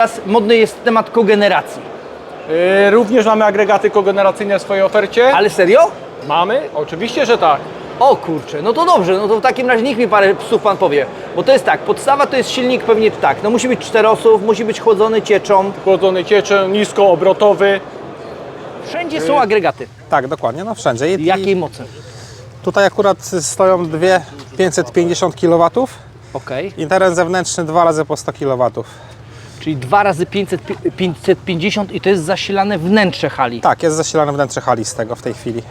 Teraz modny jest temat kogeneracji. Yy, Również mamy agregaty kogeneracyjne w swojej ofercie. Ale serio? Mamy? Oczywiście, że tak. O kurczę, no to dobrze, no to w takim razie niech mi parę psów pan powie. Bo to jest tak, podstawa to jest silnik pewnie tak, no musi być czterosów, musi być chłodzony cieczą. Chłodzony ciecze, niskoobrotowy. Wszędzie są agregaty. Tak, dokładnie, no wszędzie. I, Jakiej i mocy? tutaj akurat stoją dwie 550 kW Okej, i teren zewnętrzny dwa razy po 100 kW. Czyli dwa razy 500, pi- 550 i to jest zasilane wnętrze hali. Tak, jest zasilane wnętrze hali z tego w tej chwili.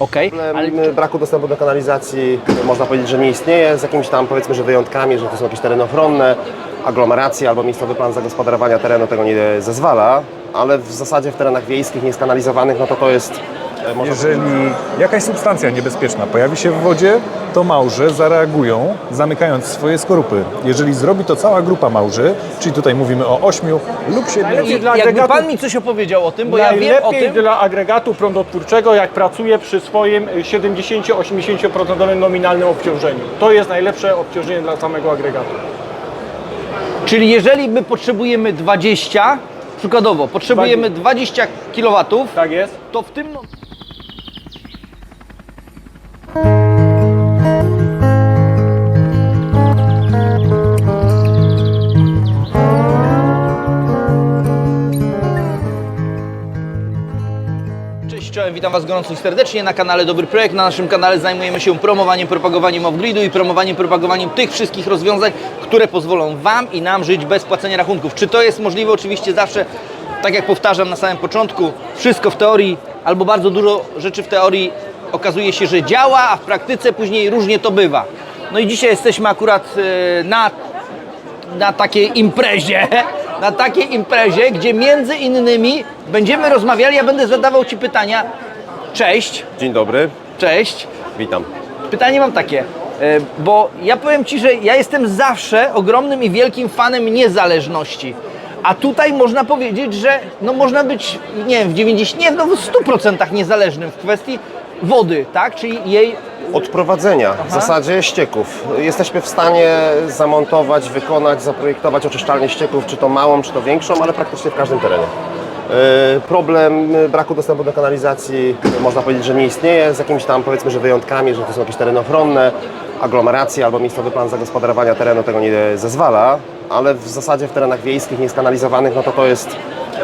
Okej, Problem ale braku dostępu do kanalizacji można powiedzieć, że nie istnieje, z jakimiś tam powiedzmy, że wyjątkami, że to są jakieś tereny ochronne, aglomeracje albo miejscowy plan zagospodarowania terenu tego nie zezwala, ale w zasadzie w terenach wiejskich, nieskanalizowanych, no to to jest można Jeżeli jakaś substancja niebezpieczna pojawi się w wodzie, to małże zareagują, zamykając swoje skorupy. Jeżeli zrobi to cała grupa małży, czyli tutaj mówimy o 8 lub 7, Najlepiej dla jakby agregatu, pan mi coś opowiedział o tym, bo ja wiem o najlepiej tym. dla agregatu prądotwórczego, jak pracuje przy swoim 70-80% nominalnym obciążeniu. To jest najlepsze obciążenie dla samego agregatu. Czyli jeżeli my potrzebujemy 20, przykładowo, potrzebujemy 20 kW, Tak jest? to w tym... No... Cześć, czołem, witam Was gorąco i serdecznie na kanale Dobry Projekt. Na naszym kanale zajmujemy się promowaniem, propagowaniem off-gridu i promowaniem, propagowaniem tych wszystkich rozwiązań, które pozwolą Wam i nam żyć bez płacenia rachunków. Czy to jest możliwe? Oczywiście zawsze, tak jak powtarzam na samym początku, wszystko w teorii, albo bardzo dużo rzeczy w teorii okazuje się, że działa, a w praktyce później różnie to bywa. No i dzisiaj jesteśmy akurat e, na na takiej imprezie, na takiej imprezie, gdzie między innymi będziemy rozmawiali, ja będę zadawał Ci pytania. Cześć, Dzień dobry, cześć. witam. Pytanie mam takie, e, bo ja powiem Ci, że ja jestem zawsze ogromnym i wielkim fanem niezależności. A tutaj można powiedzieć, że no można być, nie wiem, w 90, nie, no w 100% niezależnym w kwestii wody, tak? Czyli jej Odprowadzenia w zasadzie ścieków. Jesteśmy w stanie zamontować, wykonać, zaprojektować oczyszczalnię ścieków, czy to małą, czy to większą, ale praktycznie w każdym terenie. E, Problem braku dostępu do kanalizacji można powiedzieć, że nie istnieje, z jakimiś tam powiedzmy, że wyjątkami, że to są jakieś tereny ochronne, aglomeracje albo miejscowy plan zagospodarowania terenu tego nie zezwala, ale w zasadzie w terenach wiejskich, nieskanalizowanych, no to to jest,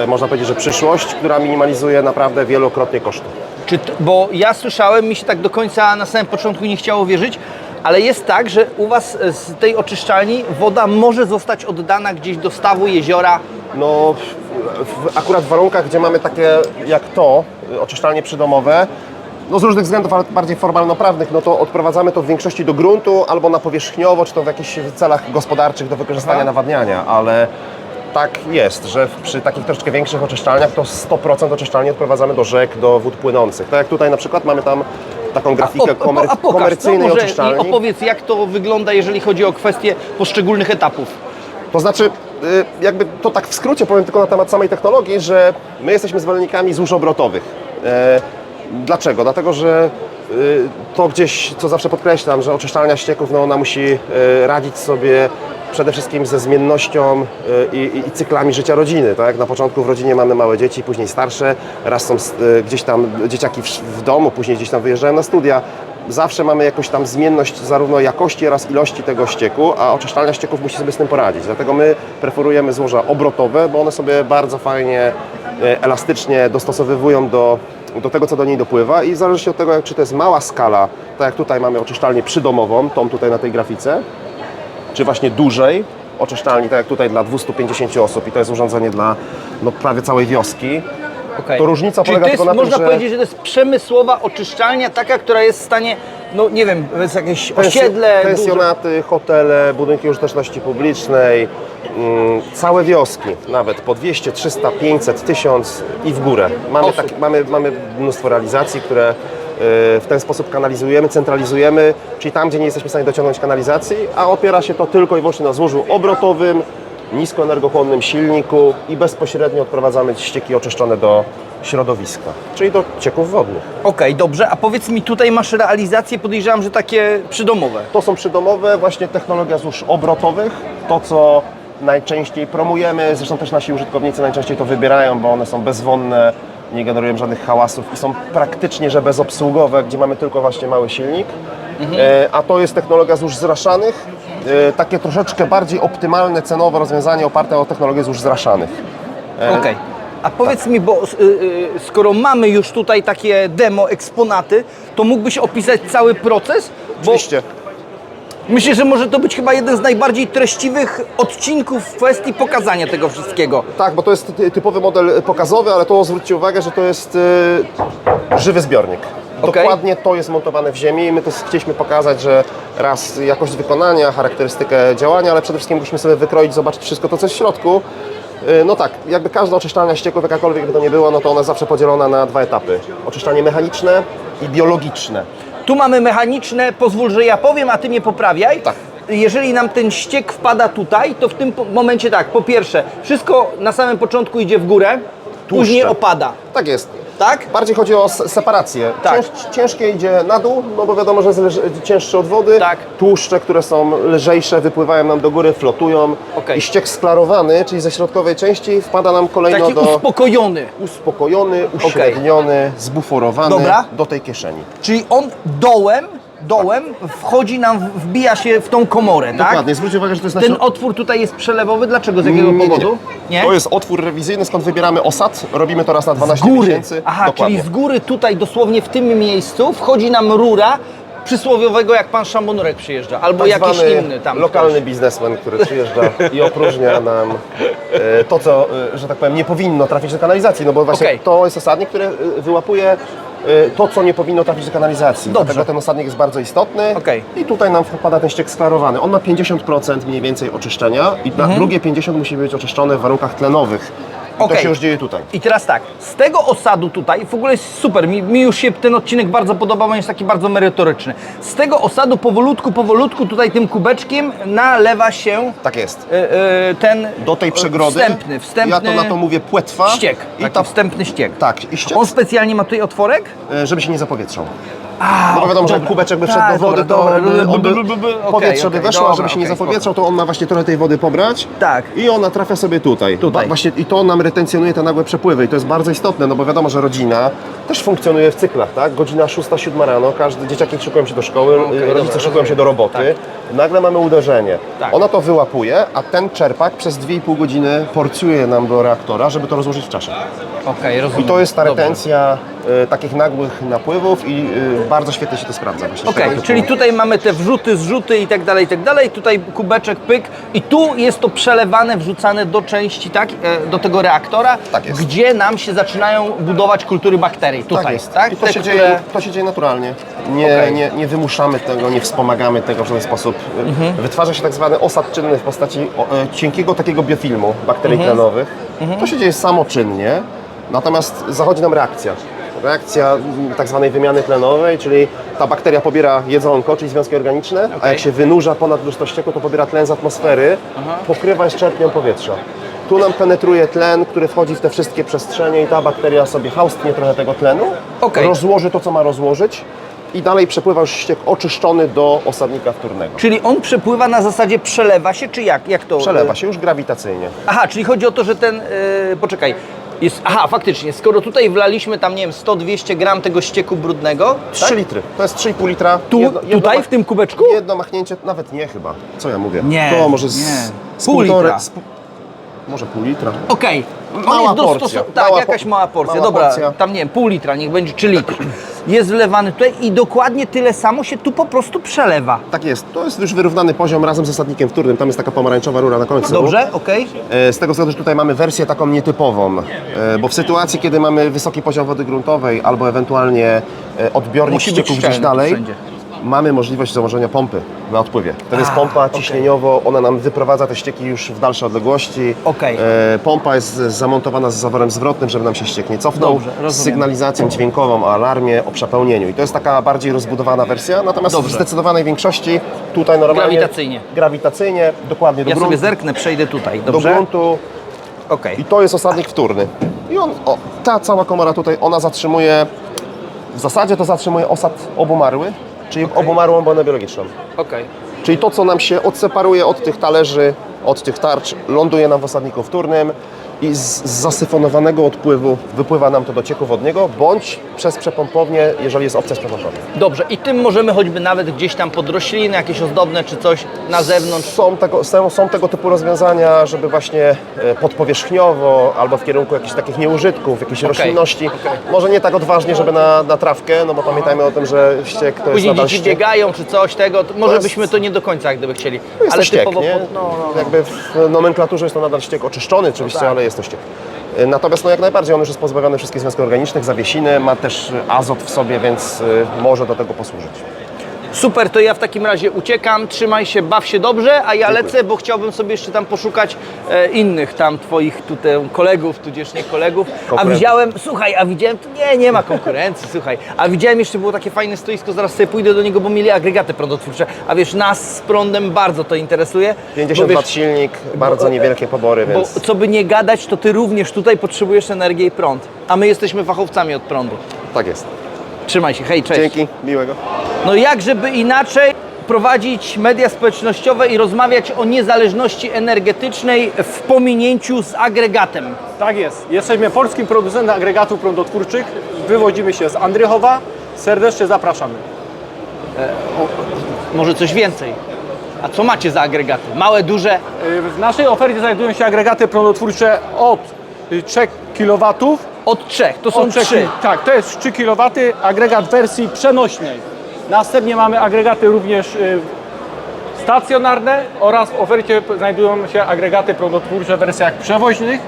można powiedzieć, że przyszłość, która minimalizuje naprawdę wielokrotnie koszty. Czy bo ja słyszałem, mi się tak do końca na samym początku nie chciało wierzyć, ale jest tak, że u Was e, z tej oczyszczalni woda może zostać oddana gdzieś do stawu, jeziora. No, w, akurat w warunkach, gdzie mamy takie jak to, y, oczyszczalnie przydomowe, no z różnych względów, ale bardziej formalno-prawnych, no to odprowadzamy to w większości do gruntu albo na powierzchniowo, czy to w jakichś celach gospodarczych do wykorzystania nawadniania, ale tak jest, że przy takich troszeczkę większych oczyszczalniach to 100% oczyszczalni odprowadzamy do rzek, do wód płynących. Tak jak tutaj na przykład mamy tam taką grafikę komer- a pokaż, no, komercyjnej i oczyszczalni. opowiedz, jak to wygląda, jeżeli chodzi o kwestie poszczególnych etapów. To znaczy, y, jakby to tak w skrócie powiem tylko na temat samej technologii, że my jesteśmy zwolennikami złóż obrotowych. E, Dlaczego? Dlatego, że to gdzieś, co zawsze podkreślam, że oczyszczalnia ścieków, no ona musi y, radzić sobie przede wszystkim ze zmiennością y, i, i- cyklami życia rodziny. Tak? Na początku w rodzinie mamy małe dzieci, później starsze, raz są y, gdzieś tam dzieciaki w, w domu, później gdzieś tam wyjeżdżają na studia. Zawsze mamy jakąś tam zmienność zarówno jakości oraz ilości tego ścieku, a oczyszczalnia ścieków musi sobie z tym poradzić. Dlatego my preferujemy złoża obrotowe, bo one sobie bardzo fajnie, elastycznie dostosowywują do, do tego, co do niej dopływa i w zależności od tego, jak- czy to jest mała skala, tak jak tutaj mamy oczyszczalnię przydomową, tą tutaj na tej grafice, czy właśnie dużej oczyszczalni, tak jak tutaj dla 250 osób i to jest urządzenie dla no, prawie całej wioski, Okay. To różnica Czyli polega to jest, tylko na tym, można że- powiedzieć, że to jest przemysłowa oczyszczalnia, taka, która jest w stanie, no nie wiem, jest jakieś osiedle, Pensjonaty, hotele, budynki użyteczności publicznej, mm, całe wioski, nawet po 200, 300, 500, 1000 i w górę. Mamy, tak, mamy, mamy mnóstwo realizacji, które y, w ten sposób kanalizujemy, centralizujemy, czyli tam, gdzie nie jesteśmy w stanie dociągnąć kanalizacji, a opiera się to tylko i wyłącznie na złożu obrotowym, niskoenergochłonnym silniku i bezpośrednio odprowadzamy ścieki oczyszczone do środowiska, czyli do cieków wodnych. Okej, dobrze, a powiedz mi, tutaj masz realizacje, podejrzewam, że takie przydomowe. To są przydomowe, właśnie technologia złóż obrotowych, to co najczęściej promujemy, zresztą też nasi użytkownicy najczęściej to wybierają, bo one są bezwonne, nie generują żadnych hałasów i są praktycznie, że bezobsługowe, gdzie mamy tylko właśnie mały silnik. E, a to jest technologia złóż zraszanych, takie troszeczkę bardziej optymalne cenowo rozwiązanie oparte o technologię złóż zraszanych. Okej. A powiedz mi, bo y, y, skoro mamy już tutaj takie demo, eksponaty, to mógłbyś opisać cały proces? Oczywiście. myślę, że może to być chyba jeden z najbardziej treściwych odcinków w kwestii pokazania tego wszystkiego. Tak, bo to jest ty- typowy model pokazowy, ale to zwróćcie uwagę, że to jest e, żywy zbiornik. Okej. Dokładnie to jest montowane w ziemi i my to chcieliśmy pokazać, że raz jakość wykonania, charakterystykę działania, ale przede wszystkim musimy sobie wykroić, zobaczyć wszystko to, co jest w środku. E, No tak, jakby każda oczyszczalnia ścieków, jakakolwiek by to nie było, no to ona jest zawsze podzielona na dwa etapy. Oczyszczanie mechaniczne i biologiczne. Tu mamy mechaniczne, pozwól, że ja powiem, a ty mnie poprawiaj. Tak. Jeżeli nam ten ściek wpada tutaj, to w tym momencie tak, po pierwsze, wszystko na samym początku idzie w górę, później opada. Tak jest. Tak? Bardziej chodzi o separację. Tak. Cięż, ciężkie idzie na dół, no bo wiadomo, że jest leż, cięższe od wody. Tak. Tłuszcze, które są lżejsze, wypływają nam do góry, flotują. Okej. I ściek sklarowany, czyli ze środkowej części, wpada nam kolejno Taki do uspokojony. uspokojony, uśredniony, zbuforowany Dobra. do tej kieszeni. Czyli on dołem, dołem wchodzi nam, wbija się w tą komorę, tak? Dokładnie, zwróćcie uwagę, że to jest Ten nasz... otwór tutaj jest przelewowy, dlaczego? Z jakiego Nie, nie, nie. powodu? To jest otwór rewizyjny, skąd wybieramy osad. Robimy to raz na 12 góry. miesięcy. Aha, Dokładnie. czyli z góry tutaj dosłownie w tym miejscu wchodzi nam rura przysłowiowego jak pan Szambonurek przyjeżdża, albo tak jakiś zwany inny tam. lokalny ktoś. biznesmen, który przyjeżdża i opróżnia nam e, to, co, e, że tak powiem, nie powinno trafić do kanalizacji, no bo właśnie Okej. to jest osadnik, który e, wyłapuje to, co nie powinno trafić do kanalizacji. Dobrze. Dlatego ten osadnik jest bardzo istotny Okej. i tutaj nam wpada ten ściek sklarowany. On ma 50% mniej więcej oczyszczenia i na drugie 50% musi być oczyszczone w warunkach tlenowych. Okej. to się już dzieje tutaj. I teraz tak, z tego osadu tutaj, w ogóle jest super, mi, mi już się ten odcinek bardzo podoba, bo jest taki bardzo merytoryczny. Z tego osadu powolutku, powolutku tutaj tym kubeczkiem nalewa się Tak jest. e, e, ten Do tej e, przegrody, wstępny, wstępny ja to na to mówię płetwa. ściek, I ta, wstępny ściek. tak, i ściek, On specjalnie ma tutaj otworek? żeby się nie zapowietrzał. A, No bo wiadomo, że jak kubeczek by wszedł Tak, do wody, to dobra. by, on by, powietrze by okej, weszło, a dobra, żeby się nie okej, zapowietrzał, to on ma właśnie trochę tej wody pobrać. Tak. I ona trafia sobie tutaj. Tutaj. Właśnie, I to nam retencjonuje te nagłe przepływy i to jest bardzo istotne, no bo wiadomo, że rodzina też funkcjonuje w cyklach, tak? Godzina 6-7 rano, każdy, dzieciaki szykują się do szkoły, Okej, rodzice dobra, szykują się do roboty. Nagle mamy uderzenie. Tak. Ona to wyłapuje, a ten czerpak przez 2,5 godziny porcjuje nam do reaktora, żeby to rozłożyć w czasie. Okej, I rozumiem. to jest ta retencja y, takich nagłych napływów i y, bardzo świetnie się to sprawdza. Właśnie Okej, typu- czyli tutaj mamy te wrzuty, zrzuty i tak dalej, i tak dalej. Tutaj kubeczek, pyk i tu jest to przelewane, wrzucane do części, tak, e, do tego reaktora, Tak jest. gdzie nam się zaczynają budować kultury bakterii. Tutaj, tak jest. tak? I to Te, się, które- dzieje, to się dzieje naturalnie. Nie, Okej. nie, nie wymuszamy tego, nie wspomagamy tego w żaden sposób. Mhm. Wytwarza się tak zwany osad czynny w postaci e, cienkiego takiego biofilmu bakterii Mhm. tlenowych. To się dzieje samoczynnie, natomiast zachodzi nam reakcja. Reakcja tak zwanej wymiany tlenowej, czyli ta bakteria pobiera jedzonko, czyli związki organiczne, a Okej. jak się wynurza ponad lustro ścieku, to pobiera tlen z atmosfery, pokrywa z czerpnią powietrza. Tu nam penetruje tlen, który wchodzi w te wszystkie przestrzenie i ta bakteria sobie haustnie trochę tego tlenu, Okej. rozłoży to, co ma rozłożyć i dalej przepływa już ściek oczyszczony do osadnika wtórnego. Czyli on przepływa na zasadzie przelewa się, czy jak? Jak to? Przelewa się już grawitacyjnie. Aha, czyli chodzi o to, że ten, e, poczekaj, jest, aha, faktycznie, skoro tutaj wlaliśmy tam, nie wiem, 100-200 gram tego ścieku brudnego, 3 tak? litry. To jest 3,5 litra. Tu, Jedno- jedno tutaj, mach- w tym kubeczku? Jedno machnięcie, nawet nie chyba. Co ja mówię? Nie, To może z, nie. z Pół litra. Z, może pół litra. Okej. On Mała jest porcja. dostosu- Tak, Mała jakaś po- mała porcja. mała Dobra, porcja. tam nie wiem, pół litra, niech będzie, czy litr. Jest wlewany tutaj i dokładnie tyle samo się tu po prostu przelewa. Tak jest. To jest już wyrównany poziom razem z osadnikiem wtórnym. Tam jest taka pomarańczowa rura na końcu. Dobrze, okej. E, Z tego względu, że tutaj mamy wersję taką nietypową, e, bo w sytuacji, kiedy mamy wysoki poziom wody gruntowej albo ewentualnie e, odbiornik Musi być ścieków gdzieś szczelny dalej, wszędzie. Mamy możliwość założenia pompy na odpływie. To jest pompa ciśnieniowo, ona nam wyprowadza te ścieki już w dalsze odległości. Okej. E, Pompa jest zamontowana z zaworem zwrotnym, żeby nam się ściek nie cofnął, Dobrze, rozumiem. z sygnalizacją dźwiękową o alarmie, o przepełnieniu. I to jest taka bardziej rozbudowana wersja, natomiast Dobrze. w zdecydowanej większości tutaj normalnie... Grawitacyjnie. Grawitacyjnie, dokładnie do Ja gruntu. sobie zerknę, przejdę tutaj, do dobrze? gruntu, Okej. i to jest osadnik wtórny. I on, o, ta cała komora tutaj, ona zatrzymuje, w zasadzie to zatrzymuje osad obumarły, czyli obumarłą bonę biologiczną. Okej. Czyli to, co nam się odseparuje od tych talerzy od tych tarcz ląduje nam w osadniku wtórnym i z zasyfonowanego odpływu wypływa nam to do cieku wodnego, bądź przez przepompownię, jeżeli jest opcja z przepompownią. Dobrze, i tym możemy choćby nawet gdzieś tam pod rośliny, jakieś ozdobne czy coś na zewnątrz. Są tego, są, są tego typu rozwiązania, żeby właśnie e, podpowierzchniowo albo w kierunku jakichś takich nieużytków, jakiejś roślinności. Może nie tak odważnie, żeby na, na trawkę, no bo pamiętajmy o tym, że ściek to jest Później dzieci ściek. biegają czy coś tego, to może jest- byśmy to nie do końca gdyby chcieli. To jest ale to ściek, typowo nie? pod, no, no, no. Jakby w nomenklaturze jest to nadal ściek oczyszczony oczywiście, tak. ale jest to ściek. E, Natomiast no jak najbardziej on już jest pozbawiony wszystkich związków organicznych, zawiesiny, ma też e, azot w sobie, więc e, może do tego posłużyć. Super, to ja w takim razie uciekam, trzymaj się, baw się dobrze, a ja lecę, bo chciałbym sobie jeszcze tam poszukać e, innych tam twoich tutaj kolegów, tudzież nie kolegów. A Konkurentów. widziałem, słuchaj, a widziałem, nie, nie ma konkurencji, słuchaj, a widziałem jeszcze było takie fajne stoisko, zaraz sobie pójdę do niego, bo mieli agregaty prądotwórcze, a wiesz, nas z prądem bardzo to interesuje. 50 bo lat silnik, bardzo niewielkie pobory, Bo więc co by nie gadać, to ty również tutaj potrzebujesz energii i prąd, a my jesteśmy fachowcami od prądu. tak jest. Trzymaj się, hej, cześć. Dzięki, miłego. No jak żeby inaczej prowadzić media społecznościowe i rozmawiać o niezależności energetycznej w pominięciu z agregatem. Tak jest. Jesteśmy polskim producentem agregatów prądotwórczych. Wywodzimy się z Andrychowa. Serdecznie zapraszamy. Może coś więcej. A co macie za agregaty? Małe, duże? Y, W naszej ofercie znajdują się agregaty prądotwórcze od y, 3 kW. Od trzech, to są Od trzech- trzy. Tak, to jest 3 kW, agregat wersji przenośnej. Następnie mamy agregaty również y, stacjonarne oraz w ofercie znajdują się agregaty prądotwórcze w wersjach przewoźnych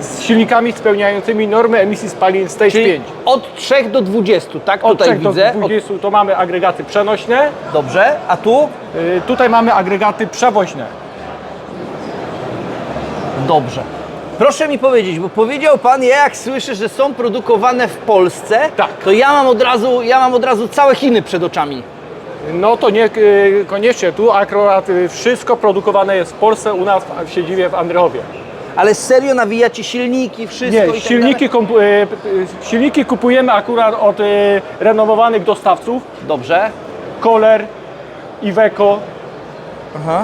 z silnikami spełniającymi normy emisji spalin Stage Czyli 5. od 3 do 20, tak? Od Tutaj 3 do widzę. 20 to mamy agregaty przenośne, Od... Dobrze, a tu? y, tutaj mamy agregaty przewoźne. Dobrze. Proszę mi powiedzieć, bo powiedział Pan, ja jak słyszę, że są produkowane w Polsce, Tak. to ja mam od razu, ja mam od razu całe Chiny przed oczami. No to nie y, koniecznie tu, akurat y, wszystko produkowane jest w Polsce, u nas w siedzibie w Andrychowie. Ale serio nawijacie silniki, wszystko i Nie, tak silniki, dalej? kompu- y, y, silniki kupujemy akurat od y, renomowanych dostawców, Dobrze. Kohler, Iveco.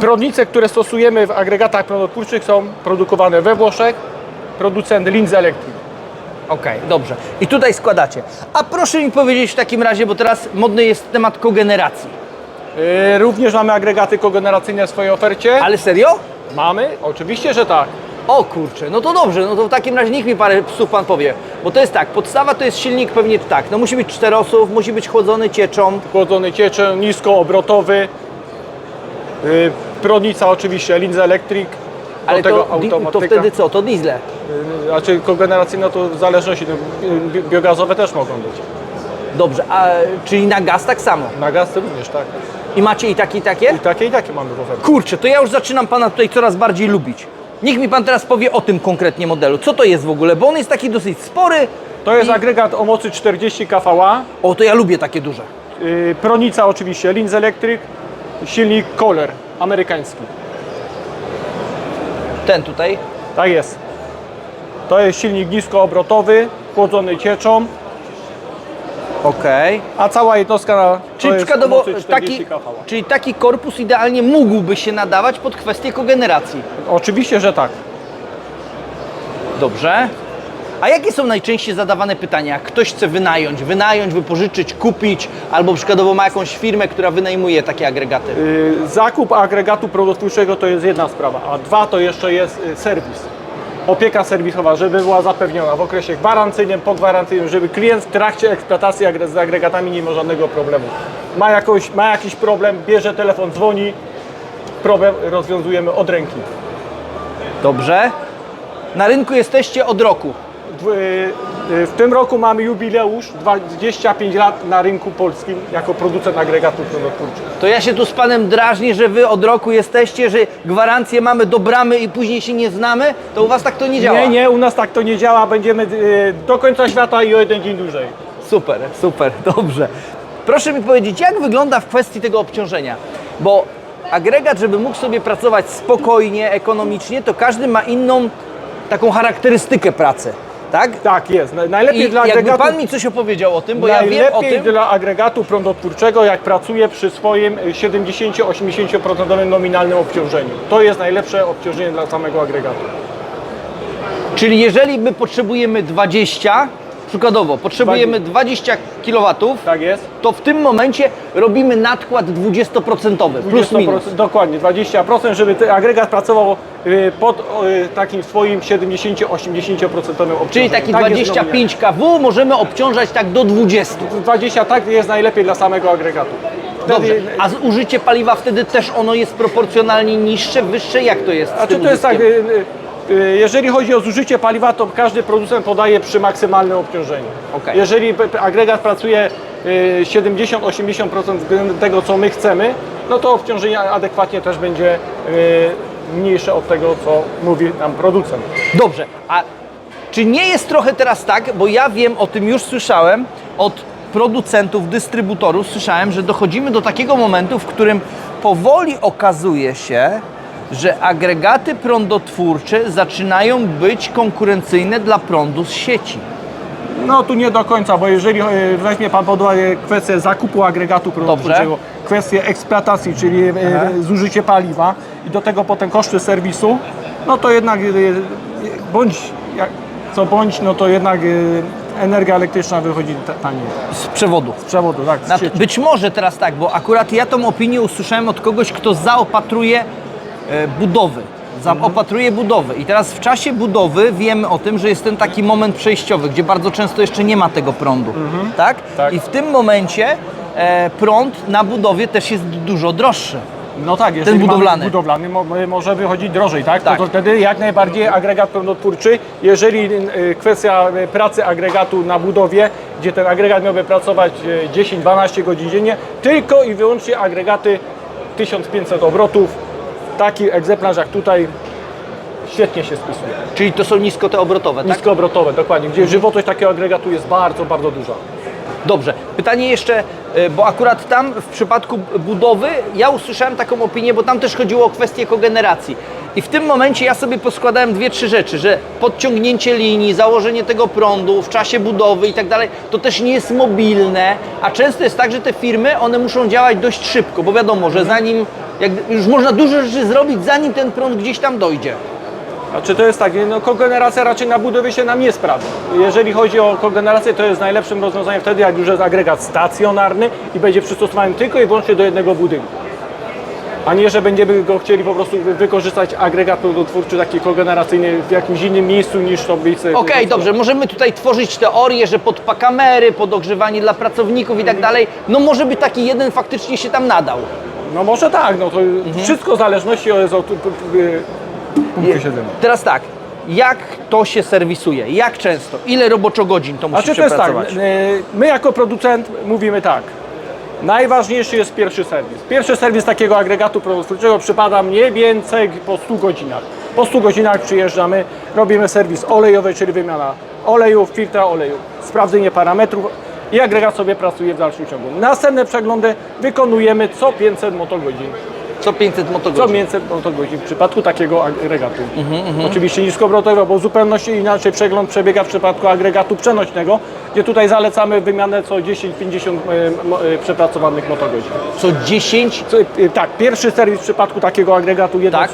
Prądnice, które stosujemy w agregatach prądotwórczych są produkowane we Włoszech, producent Linz Electric. Okej, dobrze. I tutaj składacie. A proszę mi powiedzieć w takim razie, bo teraz modny jest temat kogeneracji. Y, Również mamy agregaty kogeneracyjne w swojej ofercie. Ale serio? Mamy? Oczywiście, że tak. O kurczę, no to dobrze, no to w takim razie niech mi parę psów pan powie. Bo to jest tak, podstawa to jest silnik pewnie tak, no musi być czterosów, musi być chłodzony cieczą. chłodzony cieczem, niskoobrotowy. Yy, prądnica oczywiście, Linz Electric. Do Ale tego to, automatyka. to wtedy co? To diesle. Yy, Znaczy kogeneracyjna to w zależności, no, bi- biogazowe też mogą być. Dobrze, a czyli na gaz tak samo. Na gaz to również, tak. I macie i takie i takie? I takie i takie mamy w ofercie. Kurczę, to ja już zaczynam pana tutaj coraz bardziej lubić. Niech mi pan teraz powie o tym konkretnie modelu. Co to jest w ogóle? Bo on jest taki dosyć spory. To jest I- agregat o mocy 40 kVA. O, to ja lubię takie duże. Yy, Prądnica oczywiście, Linz Electric. Silnik Kohler, amerykański. Ten tutaj. Tak jest. To jest silnik niskoobrotowy, chłodzony cieczą, Okej. a cała jednostka na, to Czyli jest przykładowo mocy 40 taki, czyli taki korpus idealnie mógłby się nadawać pod kwestię kogeneracji. Oczywiście, że tak. Dobrze. A jakie są najczęściej zadawane pytania? Jak ktoś chce wynająć, wynająć, wypożyczyć, kupić, albo przykładowo ma jakąś firmę, która wynajmuje takie agregaty? Y, Zakup agregatu prądotwórczego to jest jedna sprawa, a dwa to jeszcze jest y, serwis. Opieka serwisowa, żeby była zapewniona w okresie gwarancyjnym, pogwarancyjnym, żeby klient w trakcie eksploatacji agre- z agregatami nie miał żadnego problemu. Ma, jakoś, ma jakiś problem, bierze telefon, dzwoni, problem rozwiązujemy od ręki. Dobrze. Na rynku jesteście od roku. W, y, y, w tym roku mamy jubileusz 25 lat na rynku polskim jako producent agregatów prądotwórczych. To ja się tu z panem drażnię, że wy od roku jesteście, że gwarancje mamy do bramy i później się nie znamy, to u was tak to nie działa. Nie, nie, u nas tak to nie działa, będziemy y, do końca świata i o jeden dzień dłużej. Super, super, dobrze. Proszę mi powiedzieć, jak wygląda w kwestii tego obciążenia? Bo agregat, żeby mógł sobie pracować spokojnie, ekonomicznie, to każdy ma inną taką charakterystykę pracy. Tak? Tak jest. Na- Najlepiej I dla jakby agregatu. Pan mi coś opowiedział o tym, bo ja wiem o Najlepiej tym... dla agregatu prądotwórczego, jak pracuje przy swoim y, 70-80% nominalnym obciążeniu. To jest najlepsze obciążenie dla samego agregatu. Czyli jeżeli my potrzebujemy 20, przykładowo, potrzebujemy 20 kW, Tak jest? to w tym momencie robimy nakład 20% plus 20%, minus. Dokładnie, 20%, żeby ten agregat pracował y, pod y, takim swoim 70-80% obciążeniem. Czyli taki Tak jest 25 kW możemy obciążać tak do 20. nominalnie. 20 tak jest najlepiej dla samego agregatu. Dobrze, a zużycie paliwa wtedy też ono jest proporcjonalnie niższe, wyższe? Jak to jest? A czy to jest tak, y, y, jeżeli chodzi o zużycie paliwa, to każdy producent podaje przy maksymalnym obciążeniu. Okej. Jeżeli agregat pracuje y, 70-80% względem tego, co my chcemy, no to obciążenie adekwatnie też będzie y, mniejsze od tego, co mówi nam producent. Dobrze, a czy nie jest trochę teraz tak, bo ja wiem o tym już słyszałem od producentów, dystrybutorów, słyszałem, że dochodzimy do takiego momentu, w którym powoli okazuje się, że agregaty prądotwórcze zaczynają być konkurencyjne dla prądu z sieci. No tu nie do końca, bo jeżeli y, weźmie Pan pod uwagę kwestię zakupu agregatu prądotwórczego, kwestię eksploatacji, czyli y, zużycie paliwa i do tego potem koszty serwisu, no to jednak y, bądź jak, co bądź, no to jednak energia elektryczna wychodzi ta- taniej Z przewodu. z przewodu, tak, z być może teraz tak, bo akurat ja tą opinię usłyszałem od kogoś, kto zaopatruje e, budowy. Zaopatruje budowy. I teraz w czasie budowy wiemy o tym, że jest ten taki moment przejściowy, gdzie bardzo często jeszcze nie ma tego prądu. Tak? Tak. I w tym momencie e, prąd na budowie też jest dużo droższy. No tak, jeżeli mamy budowlany. budowlany mo, może wychodzić drożej, tak? Tak. To, to wtedy jak najbardziej agregat prądotwórczy, jeżeli y, kwestia y, pracy agregatu na budowie, gdzie ten agregat miałby pracować y, 10-12 godzin dziennie, tylko i wyłącznie agregaty 1500 obrotów, taki egzemplarz jak tutaj świetnie się spisuje. Czyli to są nisko te obrotowe, tak? Niskoobrotowe, dokładnie, gdzie żywotność takiego agregatu jest bardzo, bardzo duża. Dobrze. Pytanie jeszcze, y, bo akurat tam w przypadku budowy ja usłyszałem taką opinię, bo tam też chodziło o kwestię kogeneracji. I w tym momencie ja sobie poskładałem dwie, trzy rzeczy, że podciągnięcie linii, założenie tego prądu w czasie budowy i tak dalej, to też nie jest mobilne, a często jest tak, że te firmy, one muszą działać dość szybko, bo wiadomo, że zanim, jak, już można dużo rzeczy zrobić, zanim ten prąd gdzieś tam dojdzie. Znaczy to jest tak, no kogeneracja raczej na budowie się nam nie sprawdza. Jeżeli chodzi o kogenerację, to jest najlepszym rozwiązaniem wtedy, jak już jest agregat stacjonarny i będzie przystosowany tylko i wyłącznie do jednego budynku. A nie, że będziemy go chcieli po prostu wy- wykorzystać agregat prądotwórczy taki kogeneracyjny w jakimś innym miejscu niż to miejsce. Okej, dobrze, możemy tutaj tworzyć teorię, że pod kamery, pod ogrzewanie dla pracowników i tak dalej, no może by taki jeden faktycznie się tam nadał. No może tak, no to wszystko w zależności od, od, od punktu siedzenia. Teraz tak, jak to się serwisuje? Jak często? Ile roboczo godzin to musi Znaczy to jest tak, przepracować? y, my jako producent mówimy tak. Najważniejszy jest pierwszy serwis. Pierwszy serwis takiego agregatu prądotwórczego przypada mniej więcej po 100 godzinach. Po 100 godzinach przyjeżdżamy, robimy serwis olejowy, czyli wymiana oleju, filtra oleju, sprawdzenie parametrów i agregat sobie pracuje w dalszym ciągu. Następne przeglądy wykonujemy co 500 motogodzin. Co 500 Co motogodzin? 500 motogodzin w przypadku takiego agregatu. Mhm, Oczywiście niskoobrotowego, bo w zupełności inaczej przegląd przebiega w przypadku agregatu przenośnego, gdzie tutaj zalecamy wymianę co 10-50 e, e, przepracowanych motogodzin. Co 10? Co, e, Tak, pierwszy serwis w przypadku takiego agregatu jedno, Tak.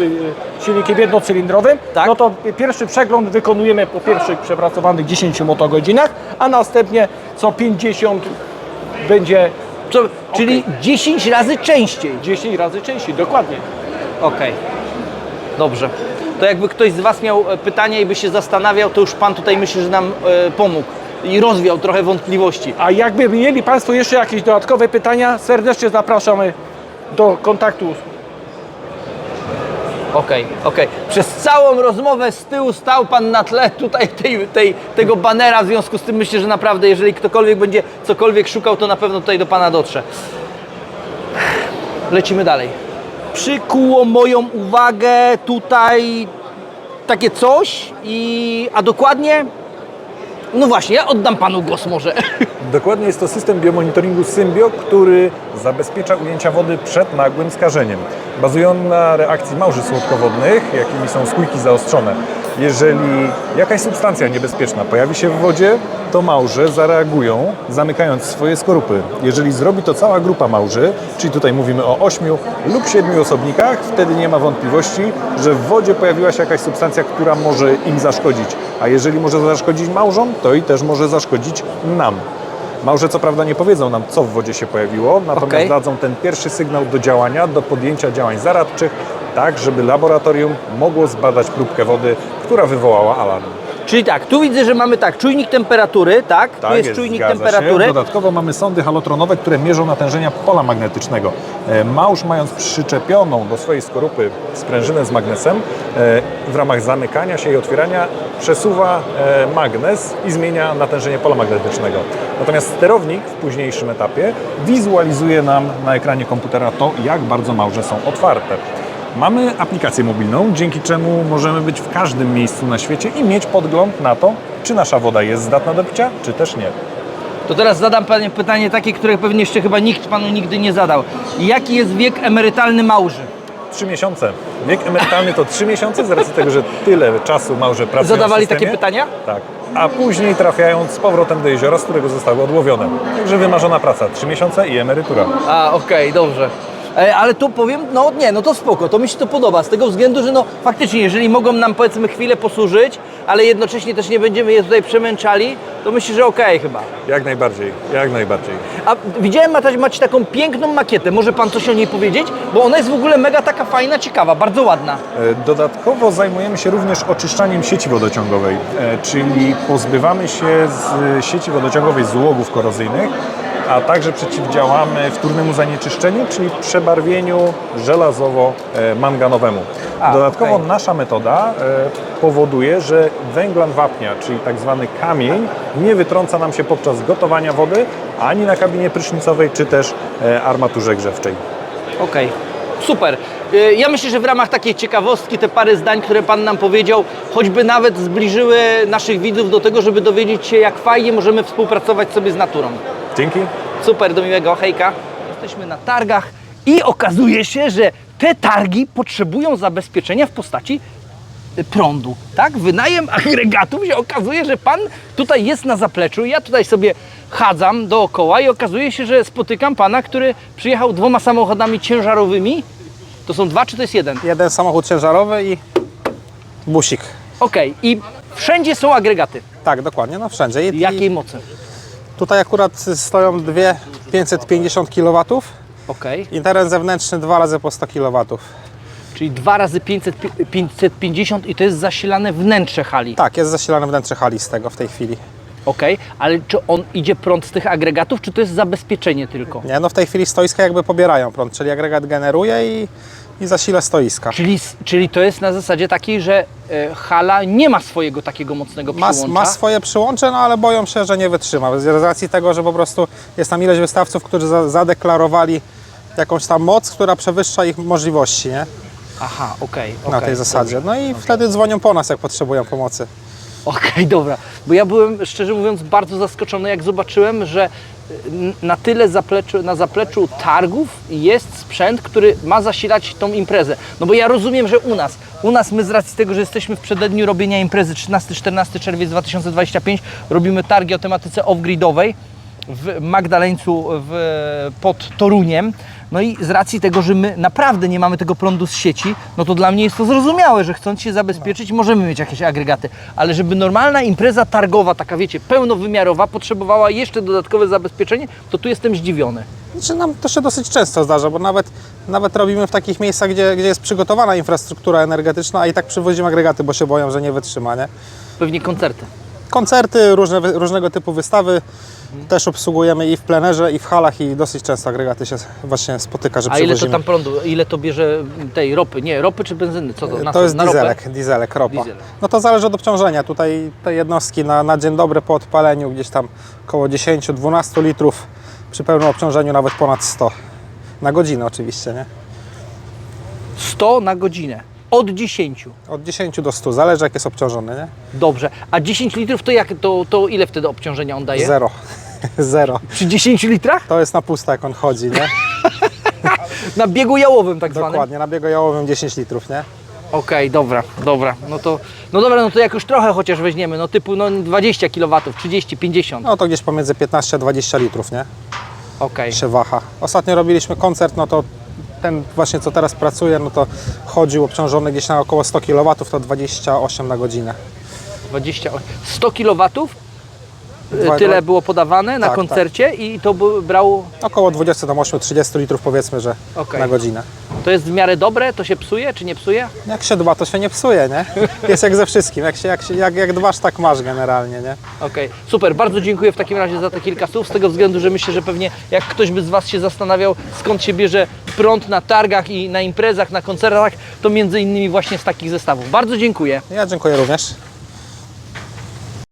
silnikiem jednocylindrowym, Tak. no to pierwszy przegląd wykonujemy po pierwszych przepracowanych 10 motogodzinach, a następnie co 50 będzie Co, czyli 10 razy częściej. 10 razy częściej, dokładnie. Okej. Dobrze. To jakby ktoś z Was miał e, pytania i by się zastanawiał, to już Pan tutaj myślę, że nam e, pomógł i rozwiał trochę wątpliwości. A jakby mieli Państwo jeszcze jakieś dodatkowe pytania, serdecznie zapraszamy do kontaktu. Okej, okej. Przez całą rozmowę z tyłu stał Pan na tle tutaj tej, tej, tego banera, w związku z tym myślę, że naprawdę, jeżeli ktokolwiek będzie cokolwiek szukał, to na pewno tutaj do Pana dotrze. Lecimy dalej. Przykuło moją uwagę tutaj takie coś, i, a dokładnie, no właśnie, ja oddam Panu głos może. Dokładnie jest to system biomonitoringu Symbio, który zabezpiecza ujęcia wody przed nagłym skażeniem. Bazują na reakcji małży słodkowodnych, jakimi są skójki zaostrzone. Jeżeli jakaś substancja niebezpieczna pojawi się w wodzie, to małże zareagują, zamykając swoje skorupy. Jeżeli zrobi to cała grupa małży, czyli tutaj mówimy o ośmiu lub siedmiu osobnikach, wtedy nie ma wątpliwości, że w wodzie pojawiła się jakaś substancja, która może im zaszkodzić. A jeżeli może zaszkodzić małżom, to i też może zaszkodzić nam. Małże co prawda nie powiedzą nam, co w wodzie się pojawiło, natomiast Okej. dadzą ten pierwszy sygnał do działania, do podjęcia działań zaradczych, tak żeby laboratorium mogło zbadać próbkę wody, która wywołała alarm. Czyli tak, tu widzę, że mamy tak, czujnik temperatury, tak? tu jest, czujnik zgadza temperatury. Się. Dodatkowo mamy sondy halotronowe, które mierzą natężenia pola magnetycznego. E, Małż mając przyczepioną do swojej skorupy sprężynę z magnesem, e, w ramach zamykania się i otwierania przesuwa e, magnes i zmienia natężenie pola magnetycznego. Natomiast sterownik w późniejszym etapie wizualizuje nam na ekranie komputera to, jak bardzo małże są otwarte. Mamy aplikację mobilną, dzięki czemu możemy być w każdym miejscu na świecie i mieć podgląd na to, czy nasza woda jest zdatna do picia, czy też nie. To teraz zadam panie pytanie takie, które pewnie jeszcze chyba nikt panu nigdy nie zadał. Jaki jest wiek emerytalny małży? Trzy miesiące. Wiek emerytalny to trzy miesiące, z racji tego, że tyle czasu małże pracują Zadawali w systemie. takie pytania? Tak. A później trafiają z powrotem do jeziora, z którego zostały odłowione. Także wymarzona praca. Trzy miesiące i emerytura. A, okej, dobrze. E, Ale tu powiem, no nie, no to spoko, to mi się to podoba, z tego względu, że no faktycznie, jeżeli mogą nam powiedzmy chwilę posłużyć, ale jednocześnie też nie będziemy je tutaj przemęczali, to myślę, że okej chyba. Jak najbardziej, jak najbardziej. A widziałem, Mataś, macie taką piękną makietę, może pan coś o niej powiedzieć? Bo ona jest w ogóle mega taka fajna, ciekawa, bardzo ładna. E, Dodatkowo zajmujemy się również oczyszczaniem sieci wodociągowej, e, czyli pozbywamy się z sieci wodociągowej złogów korozyjnych, a także przeciwdziałamy wtórnemu zanieczyszczeniu, czyli przebarwieniu żelazowo-manganowemu. A, Dodatkowo okej. nasza metoda e, powoduje, że węglan wapnia, czyli tak zwany kamień, nie wytrąca nam się podczas gotowania wody, ani na kabinie prysznicowej, czy też e, armaturze grzewczej. Okej, super. Y, Ja myślę, że w ramach takiej ciekawostki te parę zdań, które Pan nam powiedział, choćby nawet zbliżyły naszych widzów do tego, żeby dowiedzieć się, jak fajnie możemy współpracować sobie z naturą. Dzięki. Super, do miłego, hejka. Jesteśmy na targach i okazuje się, że te targi potrzebują zabezpieczenia w postaci y, prądu, tak? Wynajem agregatów się okazuje, że Pan tutaj jest na zapleczu. Ja tutaj sobie chadzam dookoła i okazuje się, że spotykam Pana, który przyjechał dwoma samochodami ciężarowymi. To są dwa, czy to jest jeden? Jeden samochód ciężarowy i busik. Okej, i wszędzie są agregaty. Tak, dokładnie, no wszędzie. I, Jakiej i mocy? Tutaj akurat stoją dwie 550 kW Okej, i teren zewnętrzny dwa razy po 100 kW. czyli dwa razy 500, pi- 550 i to jest zasilane wnętrze hali. Tak, jest zasilane wnętrze hali z tego w tej chwili. Okej, ale czy on idzie prąd z tych agregatów, czy to jest zabezpieczenie tylko? Nie, no w tej chwili stoiska jakby pobierają prąd, czyli agregat generuje i, i zasila stoiska. Czyli, czyli to jest na zasadzie takiej, że e, hala nie ma swojego takiego mocnego Ma, przyłącza. ma swoje przyłącze, no ale boją się, że nie wytrzyma. Z racji tego, że po prostu jest tam ileś wystawców, którzy za, zadeklarowali jakąś tam moc, która przewyższa ich możliwości, nie? Aha, okej. Na okej, tej zasadzie. No i wtedy dzwonią po nas, jak potrzebują pomocy. Okej, dobra. Bo ja byłem, szczerze mówiąc, bardzo zaskoczony, jak zobaczyłem, że na tyle zapleczu, na zapleczu targów jest sprzęt, który ma zasilać tą imprezę. No bo ja rozumiem, że u nas, u nas my z racji tego, że jesteśmy w przededniu robienia imprezy 13-14 czerwiec 2025, robimy targi o tematyce off-gridowej w Magdaleńcu w, pod Toruniem. No i z racji tego, że my naprawdę nie mamy tego prądu z sieci, no to dla mnie jest to zrozumiałe, że chcąc się zabezpieczyć, możemy mieć jakieś agregaty. Ale żeby normalna impreza targowa, taka wiecie, pełnowymiarowa, potrzebowała jeszcze dodatkowe zabezpieczenie, to tu jestem zdziwiony. Znaczy nam to się dosyć często zdarza, bo nawet, nawet robimy w takich miejscach, gdzie, gdzie jest przygotowana infrastruktura energetyczna, a i tak przywozimy agregaty, bo się boją, że nie wytrzyma, nie? Pewnie koncerty. Koncerty, różne, różnego typu wystawy też obsługujemy i w plenerze, i w halach i dosyć często agregaty się właśnie spotyka, że A ile to tam prądu, ile to bierze tej ropy? Nie, ropy czy benzyny? Co to? Na, To co? jest na ropę? dieselek, dieselek, ropa. Dieselek. No to zależy od obciążenia. Tutaj te jednostki na, na dzień dobry po odpaleniu gdzieś tam około 10-12 litrów, przy pełnym obciążeniu nawet ponad 100. Na godzinę oczywiście, nie? 100 na godzinę. Od 10. Od 10 do 100, zależy jak jest obciążony, nie? Dobrze. A 10 litrów to jak, to, to ile wtedy obciążenia on daje? Zero. Zero. Przy 10 litrach? To jest na pusto jak on chodzi, nie? Na biegu jałowym tak zwanym. Dokładnie, na biegu jałowym 10 litrów, nie? Okej, dobra, dobra. No to, no dobra, no to jak już trochę chociaż weźmiemy, no typu no 20 kW, 30, 50. No to gdzieś pomiędzy 15 a 20 litrów, nie? Okej. się waha. Ostatnio robiliśmy koncert, no to ten właśnie co teraz pracuje, no to chodził obciążony gdzieś na około 100 kW, to 28 na godzinę. 20, 100 kW. Dwa- Tyle było podawane na Tak, koncercie i to by brało. Około 28-30 litrów powiedzmy, że Okej. na godzinę. To jest w miarę dobre? To się psuje czy nie psuje? Jak się dba, to się nie psuje, nie? Jest jak ze wszystkim. Jak, się, jak, się, jak, jak dbasz, tak masz generalnie, nie? Okej, super, bardzo dziękuję w takim razie za te kilka słów, z tego względu, że myślę, że pewnie jak ktoś by z Was się zastanawiał, skąd się bierze prąd na targach i na imprezach, na koncertach, to między innymi właśnie z takich zestawów. Bardzo dziękuję. Ja dziękuję również.